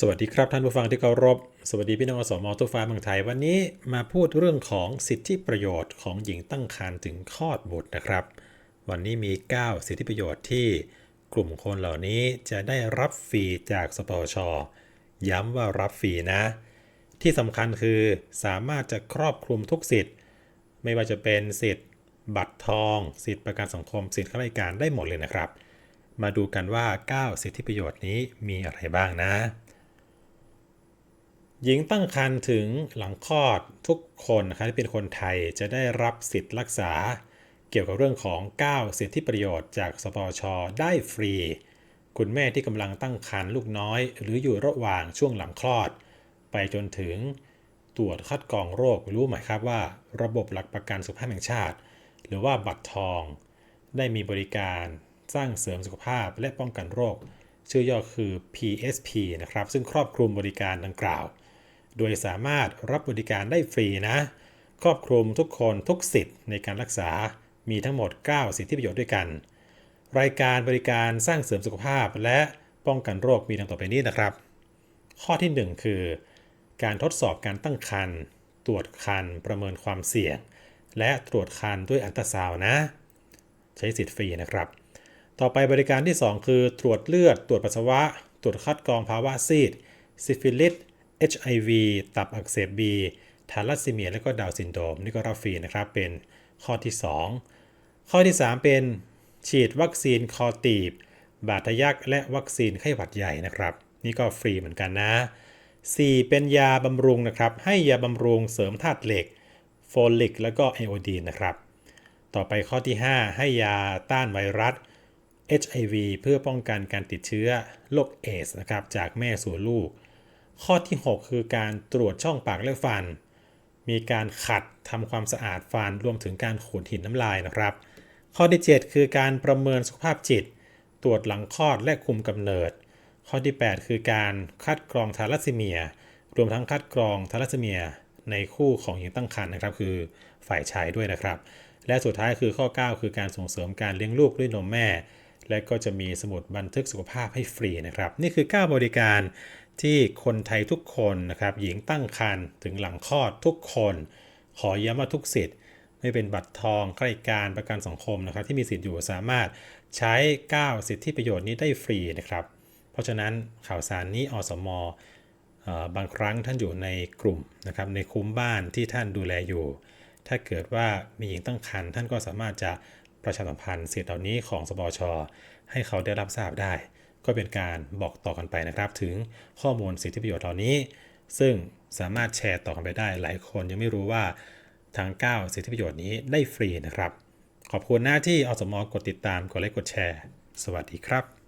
สวัสดีครับท่านผู้ฟังที่เคารพ สวัสดีพี่น้องอสมทุกฟ้าเมืองไทย วันนี้มาพูดเรื่องของสิทธิประโยชน์ของหญิงตั้งครรภ์ถึงคลอดบุตรนะครับ วันนี้มี 9 สิทธิประโยชน์ที่กลุ่มคนเหล่านี้จะได้รับฟรีจากสปช ย้ำว่ารับฟรีนะ ที่สำคัญคือสามารถจะครอบคลุมทุกสิทธิ์ ไม่ว่าจะเป็นสิทธิ์ บัตรทอง สิทธิประกันสังคม สิทธิข้าราชการได้หมดเลยนะครับ มาดูกันว่า 9 สิทธิประโยชน์นี้มีอะไรบ้างนะ หญิงตั้งครรภ์ถึงหลังคลอดทุกคนนะครับที่เป็นคนไทยจะได้รับสิทธิ์รักษา เกี่ยวกับเรื่องของ 9 สิทธิประโยชน์จากสปชได้ฟรี คุณแม่ที่กำลังตั้งครรภ์ลูกน้อย หรืออยู่ระหว่างช่วงหลังคลอด ไปจนถึงตรวจคัดกรองโรครู้ไหมครับว่า ระบบหลักประกันสุขภาพแห่งชาติ หรือว่าบัตรทอง ได้มีบริการสร้างเสริมสุขภาพและป้องกันโรค ชื่อย่อคือ PSP นะครับซึ่งครอบคลุมบริการดังกล่าว โดยสามารถรับบริการได้ฟรีนะ ครอบคลุมทุกคนทุกสิทธิ์ในการรักษา มีทั้งหมด 9 สิทธิประโยชน์ด้วยกัน รายการบริการสร้างเสริมสุขภาพและป้องกันโรคมีดังต่อไปนี้นะครับ ข้อที่ 1 คือ การทดสอบการตั้งครรภ์ตรวจครรภ์ประเมินความเสี่ยง และตรวจครรภ์ด้วยอัลตราซาวน์นะ ใช้สิทธิ์ฟรีนะครับ ต่อไปบริการที่ 2 คือ ตรวจเลือด ตรวจปัสสาวะ ตรวจคัดกรองภาวะซีดซิฟิลิส HIV ตับอักเสบบีทาลัสซีเมีย และก็ดาวซินโดมนี่ก็รับฟรีนะครับเป็นข้อที่ 2 ข้อที่ 3 เป็นฉีดวัคซีนคอตีบ บาดทะยักและวัคซีนไข้หวัดใหญ่นะครับ นี่ก็ฟรีเหมือนกันนะ 4 เป็นยาบำรุงนะครับ ให้ยาบำรุงเสริมธาตุเหล็ก โฟลิก แล้วก็ไอโอดีนนะครับ ต่อไปข้อที่ 5 ให้ยาต้านไวรัส HIV เพื่อป้องกันการติดเชื้อโรคเอสนะครับจากแม่สู่ลูก ข้อที่ 6 คือการตรวจช่องปากและฟัน มีการขัดทำความสะอาดฟันรวมถึงการขูดหินน้ำลายนะครับ ข้อที่ 7 คือการประเมินสุขภาพจิต ตรวจหลังคลอดและคุมกำเนิด ข้อที่ 8 คือการคัดกรองทาลัสซีเมีย รวมทั้งคัดกรองทาลัสซีเมียในคู่ของหญิงตั้งครรภ์นะครับ คือฝ่ายชายด้วยนะครับ และสุดท้ายคือข้อ 9 คือการส่งเสริมการเลี้ยงลูกด้วยนมแม่ และก็จะมีสมุดบันทึกสุขภาพให้ฟรีนะครับ นี่คือ 9 บริการ ที่คนไทยทุกคนนะครับหญิงตั้งครรภ์ถึงหลังคลอดทุกคน ขอย้ำว่าทุกสิทธิ์ ไม่เป็นบัตรทองข้าราชการประกันสังคมนะครับ ที่มีสิทธิ์อยู่สามารถใช้ 9 สิทธิประโยชน์นี้ได้ฟรีนะครับ เพราะฉะนั้นข่าวสารนี้อสมออบางครั้งท่านอยู่ในกลุ่มนะครับในคุ้มบ้านที่ท่านดูแลอยู่ ถ้าเกิดว่ามีหญิงตั้งครรภ์ท่านก็สามารถจะประชาสัมพันธ์สิทธิเหล่านี้ของสบชให้เขาได้รับทราบได้ ก็เป็นการบอกต่อกันไปนะครับ ถึงข้อมูลสิทธิประโยชน์เหล่านี้ ซึ่งสามารถแชร์ต่อกันไปได้ หลายคนยังไม่รู้ว่าทั้ง9 สิทธิประโยชน์นี้ได้ฟรีนะครับ ขอบคุณหน้าที่อสมอกดติดตามกดไลค์กดแชร์ สวัสดีครับ